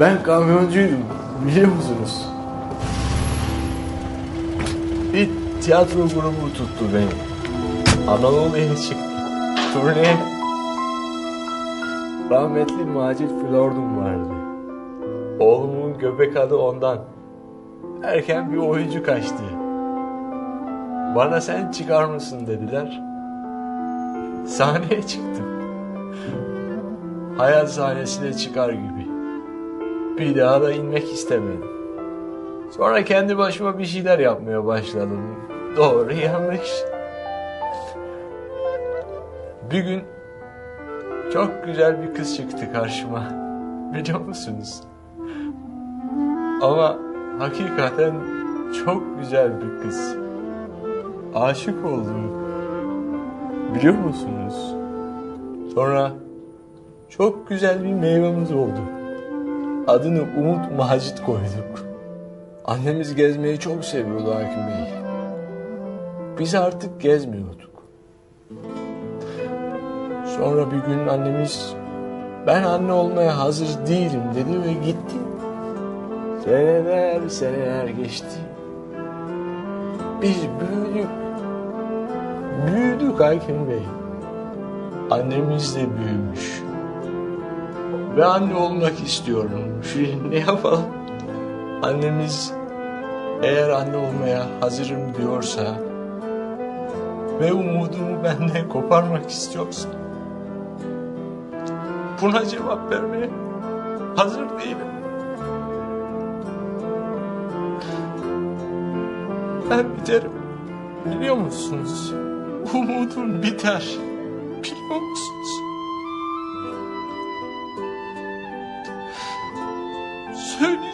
Ben kamyoncuydum biliyor musunuz? Bir tiyatro grubu tuttu beni. Anadolu'ya çıktık. Turneye. Rahmetli Macit Flordum vardı. Oğlumun göbek adı ondan. Erken bir oyuncu kaçtı. Bana sen çıkar mısın dediler. Sahneye çıktım. Hayat sahnesine çıkar gibi. Bir daha da inmek istemedim. Sonra kendi başıma bir şeyler yapmaya başladım. Doğru yanlış. Bir gün çok güzel bir kız çıktı karşıma. Biliyor musunuz? Ama hakikaten çok güzel bir kız. Aşık oldum. Biliyor musunuz? Sonra çok güzel bir meyvemiz oldu. Adını Umut Macit koyduk. Annemiz gezmeyi çok seviyordu Hakim Bey. Biz artık gezmiyorduk. Sonra bir gün annemiz ben anne olmaya hazır değilim dedi ve gitti. Seneler seneler geçti. Biz büyüdük. Büyüdük Hakim Bey. Annemiz de büyümüş. Ve anne olmak istiyorum. Ne yapalım? Annemiz eğer anne olmaya hazırım diyorsa ve umudumu benden koparmak istiyorsa buna cevap vermeye hazır değilim. Ben biterim. Biliyor musunuz? Umudum biter. Biliyor musunuz?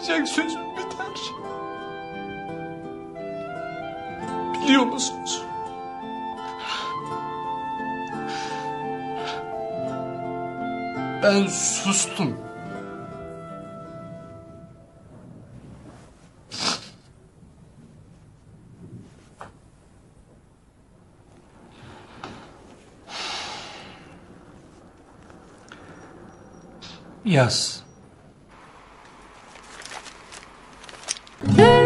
Söyleyecek sözüm biter. Biliyor musunuz? Ben sustum. Yaz. Böyle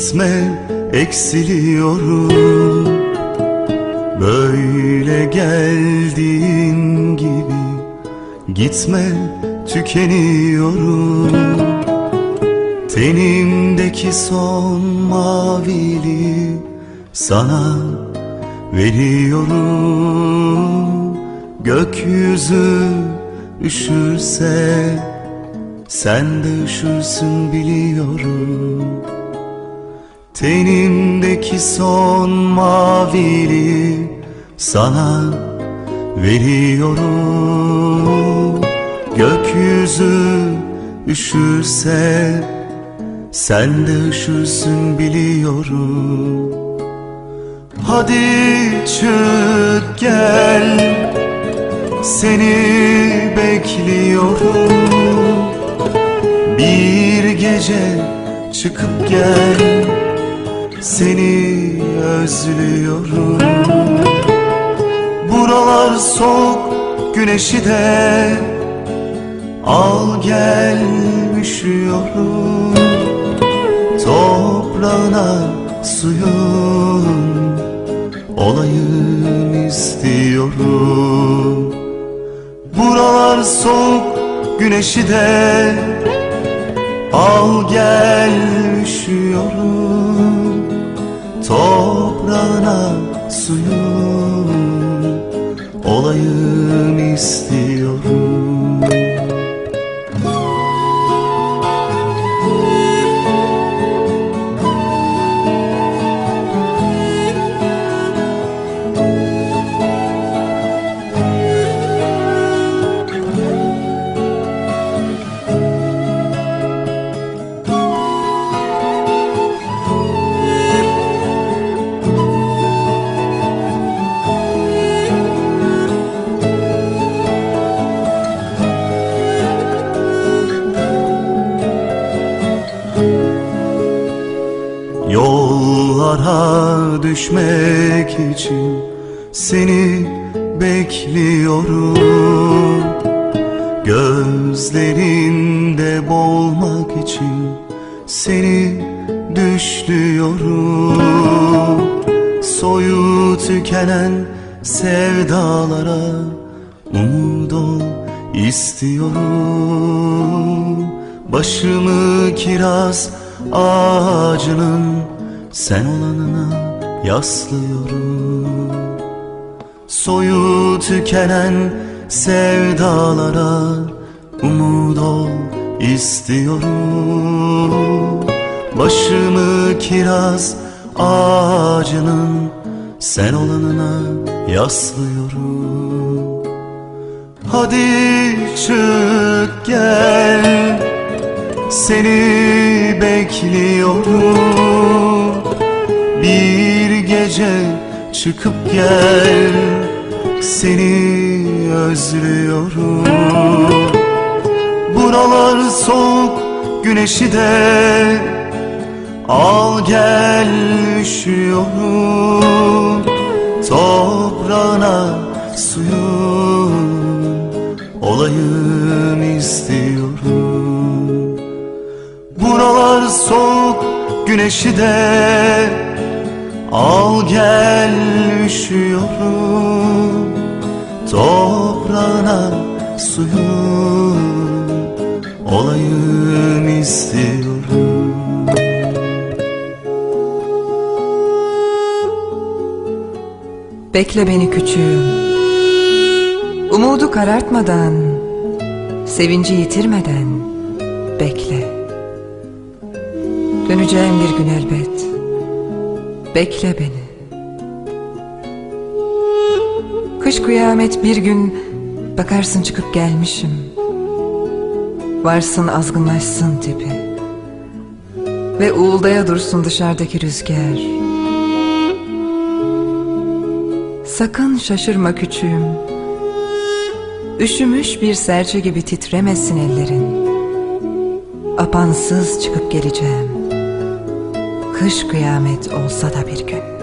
gitme eksiliyorum. Böyle geldiğin gibi gitme tükeniyorum. Tenimdeki son maviliği sana veriyorum. Gökyüzü üşürse sen de üşürsün biliyorum Tenimdeki son maviliği sana veriyorum. Gökyüzü üşürse sen de üşürsün biliyorum. Hadi çık gel seni bekliyorum. Bir gece çıkıp gel Seni özlüyorum. Buralar soğuk güneşi de Al gel üşüyorum. Toprağına suyun Olayım istiyorum. Buralar soğuk güneşi de Al gel düşmek için seni bekliyorum. Gözlerinde boğulmak için seni düşlüyorum. Soyu tükenen sevdalara umut istiyorum. Başımı kiraz ağacının sen olanına yaslıyorum. Soyu tükenen sevdalara umut ol istiyorum. Başımı kiraz ağacının sen olanına yaslıyorum. Hadi çık gel seni bekliyorum. Bir gece çıkıp gel Seni özlüyorum. Buralar soğuk güneşi de Al gel üşüyorum. Toprağına suyun Olayım istiyorum. Buralar soğuk güneşi de Al gel üşüyorum Toprağına suyun Olayım istiyorum Bekle beni küçüğüm. Umudu karartmadan, sevinci yitirmeden bekle. Döneceğim bir gün elbet. Bekle beni. Kış kıyamet bir gün bakarsın çıkıp gelmişim. Varsın azgınlaşsın tipi. Ve uğuldaya dursun dışarıdaki rüzgar. Sakın şaşırma küçüğüm. Üşümüş bir serçe gibi titremesin ellerin. Apansız çıkıp geleceğim. Kış kıyamet olsa da bir gün.